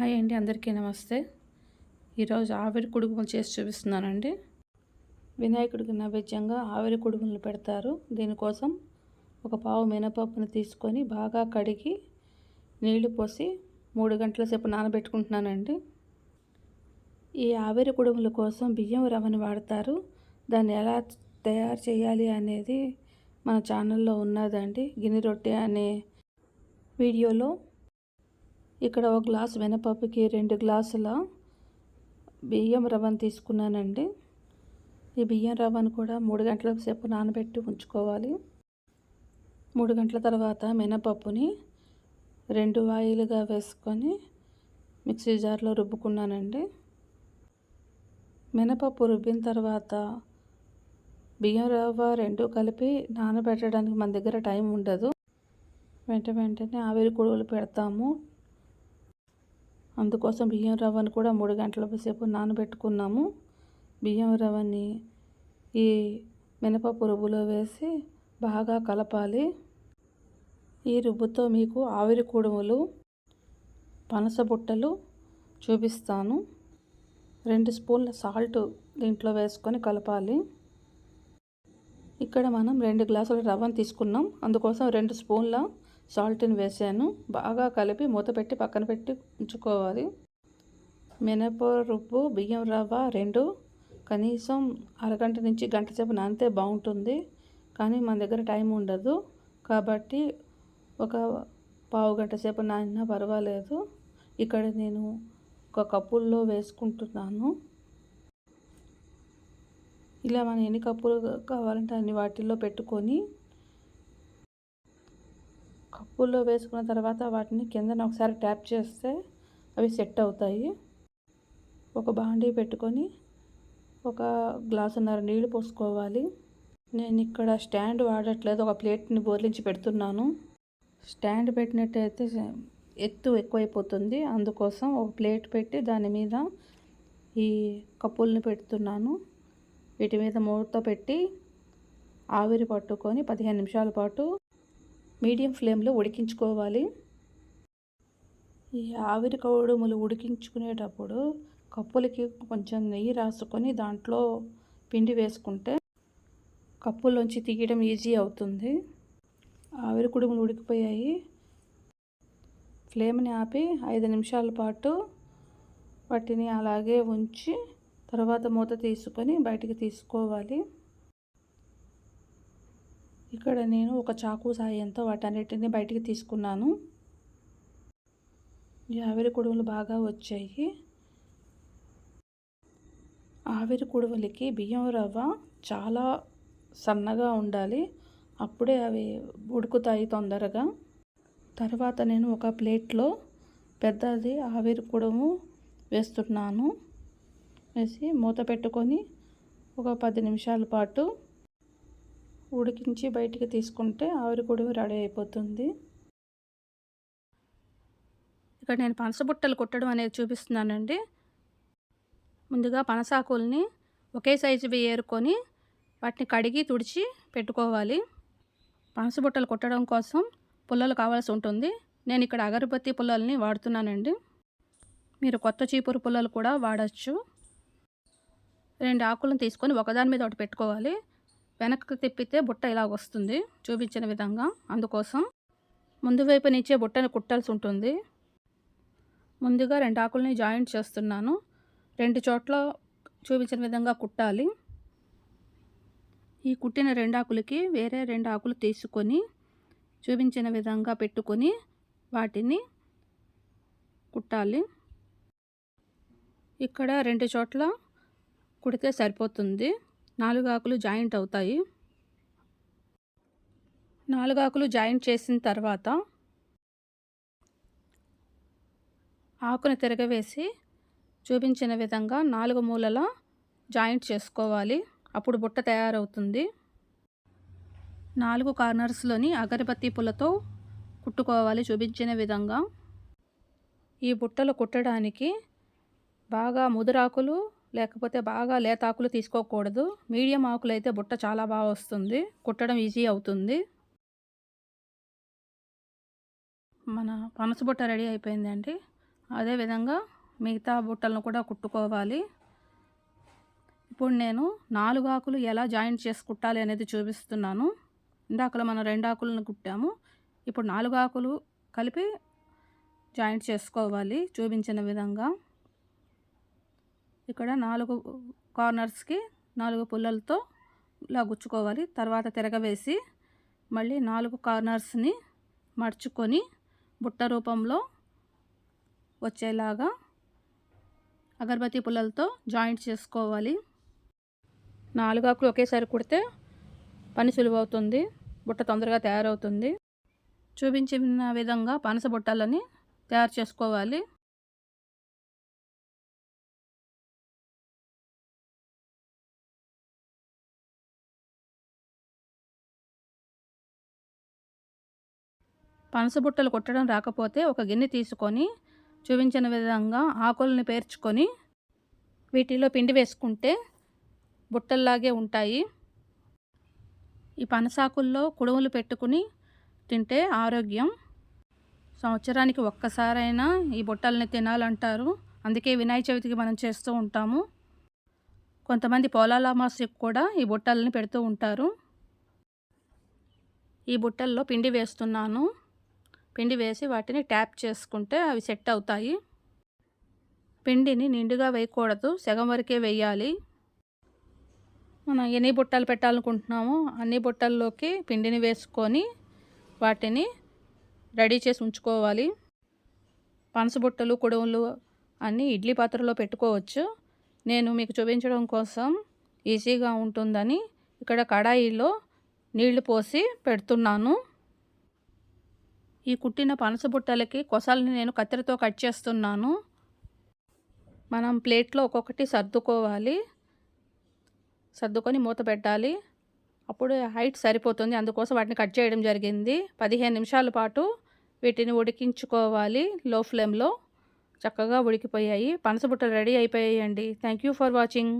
Hi అండి అందరికీ నమస్తే. ఈరోజు ఆవిరి కుడుములు చేసి చూపిస్తున్నానండి. వినాయకుడికి నైవేద్యంగా ఆవిరి కుడుములు పెడతారు. దీనికోసం ఒక పావు మినపప్పుని తీసుకొని బాగా కడిగి నీళ్ళు పోసి మూడు గంటల సేపు నానబెట్టుకుంటున్నానండి. ఈ ఆవిరి కుడుముల కోసం బియ్యం రవ్వని వాడతారు. దాన్ని ఎలా తయారు చేయాలి అనేది మన ఛానల్లో ఉన్నదండి. గిన్నె రొట్టె అనే వీడియోలో ఇక్కడ ఒక గ్లాస్ వెనపప్పుకి రెండు గ్లాసుల బియ్యం రవ్వను తీసుకున్నానండి. ఈ బియ్యం రవ్వను కూడా మూడు గంటల సేపు నానబెట్టి ఉంచుకోవాలి. మూడు గంటల తర్వాత మినపప్పుని రెండు వాయిలుగా వేసుకొని మిక్సీ జార్లో రుబ్బుకున్నానండి. మినపప్పు రుబ్బిన తర్వాత బియ్యం రవ్వ రెండు కలిపి నానబెట్టడానికి మన దగ్గర టైం ఉండదు. వెంట వెంటనే ఆవిరి కొడువులు పెడతాము. అందుకోసం బియ్యం రవ్వను కూడా మూడు గంటల సేపు నానబెట్టుకున్నాము. బియ్యం రవ్వని ఈ మినపప్పు రుబ్బులో వేసి బాగా కలపాలి. ఈ రుబ్బుతో మీకు ఆవిరి కుడుములు పనస బుట్టలు చూపిస్తాను. రెండు స్పూన్ల సాల్ట్ దీంట్లో వేసుకొని కలపాలి. ఇక్కడ మనం రెండు గ్లాసుల రవ్వను తీసుకున్నాం. అందుకోసం రెండు స్పూన్ల సాల్ట్ని వేసాను. బాగా కలిపి మూత పెట్టి పక్కన పెట్టి ఉంచుకోవాలి మినప బియ్యం రవ్వ రెండు. కనీసం అరగంట నుంచి గంట సేపు నానితే బాగుంటుంది. కానీ మన దగ్గర టైం ఉండదు. కాబట్టి ఒక పావు గంట సేపు నానినా పర్వాలేదు. ఇక్కడ నేను ఒక కప్పుల్లో వేసుకుంటున్నాను. ఇలా మనం ఎన్ని కప్పులు కావాలంటే అన్ని వాటిల్లో పెట్టుకొని కప్పుల్లో వేసుకున్న తర్వాత వాటిని కిందన ఒకసారి ట్యాప్ చేస్తే అవి సెట్ అవుతాయి. ఒక బాండీ పెట్టుకొని ఒక గ్లాసున్నర నీళ్ళు పోసుకోవాలి. నేను ఇక్కడ స్టాండ్ వాడట్లేదు ఒక ప్లేట్ని బోర్లించి పెడుతున్నాను. స్టాండ్ పెట్టినట్టయితే ఎత్తు ఎక్కువైపోతుంది. అందుకోసం ఒక ప్లేట్ పెట్టి దాని మీద ఈ కప్పుల్ని పెడుతున్నాను. వీటి మీద మూత పెట్టి ఆవిరి పట్టుకొని పదిహేను నిమిషాల పాటు మీడియం ఫ్లేమ్లో ఉడికించుకోవాలి. ఈ ఆవిరి కౌడుములు ఉడికించుకునేటప్పుడు కప్పులకి కొంచెం నెయ్యి రాసుకొని దాంట్లో పిండి వేసుకుంటే కప్పుల్లోంచి తీయడం ఈజీ అవుతుంది. ఆవిరి కుడుములు ఉడికిపోయాయి. ఫ్లేమ్ని ఆపి ఐదు నిమిషాల పాటు వాటిని అలాగే ఉంచి తర్వాత మూత తీసుకొని బయటికి తీసుకోవాలి. ఇక్కడ నేను ఒక చాకు సాయంతో వాటన్నిటిని బయటికి తీసుకున్నాను. ఆవిరి కుడుములు బాగా వచ్చాయి. ఆవిరి కుడుములకి బియ్యం రవ్వ చాలా సన్నగా ఉండాలి. అప్పుడే అవి ఉడుకుతాయి తొందరగా. తర్వాత నేను ఒక ప్లేట్లో పెద్దది ఆవిరి కొడుము వేస్తున్నాను. వేసి మూత పెట్టుకొని ఒక పది నిమిషాల పాటు ఉడికించి బయటికి తీసుకుంటే ఆవిరి కూడా రెడీ అయిపోతుంది. ఇక్కడ నేను పనసబుట్టలు కుట్టడం అనేది చూపిస్తున్నానండి. ముందుగా పనసాకుల్ని ఒకే సైజువి ఏరుకొని వాటిని కడిగి తుడిచి పెట్టుకోవాలి. పనసబుట్టలు కుట్టడం కోసం పుల్లలు కావాల్సి ఉంటుంది. నేను ఇక్కడ అగరబత్తి పుల్లల్ని వాడుతున్నానండి. మీరు కొత్త చీపురు పుల్లలు కూడా వాడచ్చు. రెండు ఆకులను తీసుకొని ఒకదాని మీద ఒకటి పెట్టుకోవాలి. వెనక్కి తిప్పితే బుట్ట ఇలా వస్తుంది చూపించిన విధంగా. అందుకోసం ముందు వైపు నుంచే బుట్టను కుట్టాల్సి ఉంటుంది. ముందుగా రెండు ఆకుల్ని జాయింట్ చేస్తున్నాను. రెండు చోట్ల చూపించిన విధంగా కుట్టాలి. ఈ కుట్టిన రెండు ఆకులకి వేరే రెండు ఆకులు తీసుకొని చూపించిన విధంగా పెట్టుకొని వాటిని కుట్టాలి. ఇక్కడ రెండు చోట్ల కుడితే సరిపోతుంది. నాలుగు ఆకులు జాయింట్ అవుతాయి. నాలుగు ఆకులు జాయింట్ చేసిన తర్వాత ఆకును తిరగవేసి చూపించిన విధంగా నాలుగు మూలల జాయింట్ చేసుకోవాలి. అప్పుడు బుట్ట తయారవుతుంది. నాలుగు కార్నర్స్లోని అగరబత్తి పూలతో కుట్టుకోవాలి చూపించిన విధంగా. ఈ బుట్టలు కుట్టడానికి బాగా ముదురాకులు లేకపోతే బాగా లేత ఆకులు తీసుకోకూడదు. మీడియం ఆకులు అయితే బుట్ట చాలా బాగా వస్తుంది. కుట్టడం ఈజీ అవుతుంది. మన పనస బుట్ట రెడీ అయిపోయిందండి. అదేవిధంగా మిగతా బుట్టలను కూడా కుట్టుకోవాలి. ఇప్పుడు నేను నాలుగు ఆకులు ఎలా జాయింట్ చేసి కుట్టాలి అనేది చూపిస్తున్నాను. ఇందాకలో మనం రెండు ఆకులను కుట్టాము. ఇప్పుడు నాలుగు ఆకులు కలిపి జాయింట్ చేసుకోవాలి. చూపించిన విధంగా. ఇక్కడ నాలుగు కార్నర్స్కి నాలుగు పుల్లలతో ఇలా గుచ్చుకోవాలి. తర్వాత తిరగవేసి మళ్ళీ నాలుగు కార్నర్స్ని మడుచుకొని బుట్ట రూపంలో వచ్చేలాగా అగరబత్తి పుల్లలతో జాయింట్ చేసుకోవాలి. నాలుగు ఆకులు ఒకేసారి కుడితే పని సులువవుతుంది. బుట్ట తొందరగా తయారవుతుంది. చూపించిన విధంగా పనస బుట్టలని తయారు చేసుకోవాలి. పనస బుట్టలు కుట్టడం రాకపోతే ఒక గిన్నె తీసుకొని చూపించిన విధంగా ఆకుల్ని పేర్చుకొని వీటిలో పిండి వేసుకుంటే బుట్టల్లాగే ఉంటాయి. ఈ పనసాకుల్లో కుడుములు పెట్టుకుని తింటే ఆరోగ్యం. సంవత్సరానికి ఒక్కసారైనా ఈ బుట్టల్ని తినాలంటారు. అందుకే వినాయక చవితికి మనం చేస్తూ ఉంటాము. కొంతమంది పోలాల కూడా ఈ బుట్టల్ని పెడుతూ ఉంటారు. ఈ బుట్టల్లో పిండి వేస్తున్నాను. పిండి వేసి వాటిని ట్యాప్ చేసుకుంటే అవి సెట్ అవుతాయి. పిండిని నిండుగా వేయకూడదు. సగం వరకే వేయాలి. మనం ఎన్ని బుట్టలు పెట్టాలనుకుంటున్నామో అన్ని బుట్టల్లోకి పిండిని వేసుకొని వాటిని రెడీ చేసి ఉంచుకోవాలి. పనస బుట్టలు కుడుములు అన్నీ ఇడ్లీ పాత్రలో పెట్టుకోవచ్చు. నేను మీకు చూపించడం కోసం ఈజీగా ఉంటుందని ఇక్కడ కడాయిలో నీళ్ళు పోసి పెడుతున్నాను. ఈ కుట్టిన పనస బుట్టలకి కొసల్ని నేను కత్తెరతో కట్ చేస్తున్నాను. మనం ప్లేట్లో ఒక్కొక్కటి సర్దుకోవాలి. సర్దుకొని మూత పెట్టాలి. అప్పుడు హైట్ సరిపోతుంది. అందుకోసం వాటిని కట్ చేయడం జరిగింది. పదిహేను నిమిషాల పాటు వీటిని ఉడికించుకోవాలి లో ఫ్లేమ్లో. చక్కగా ఉడికిపోయాయి. పనసబుట్టలు రెడీ అయిపోయాయండి. Thank you for watching.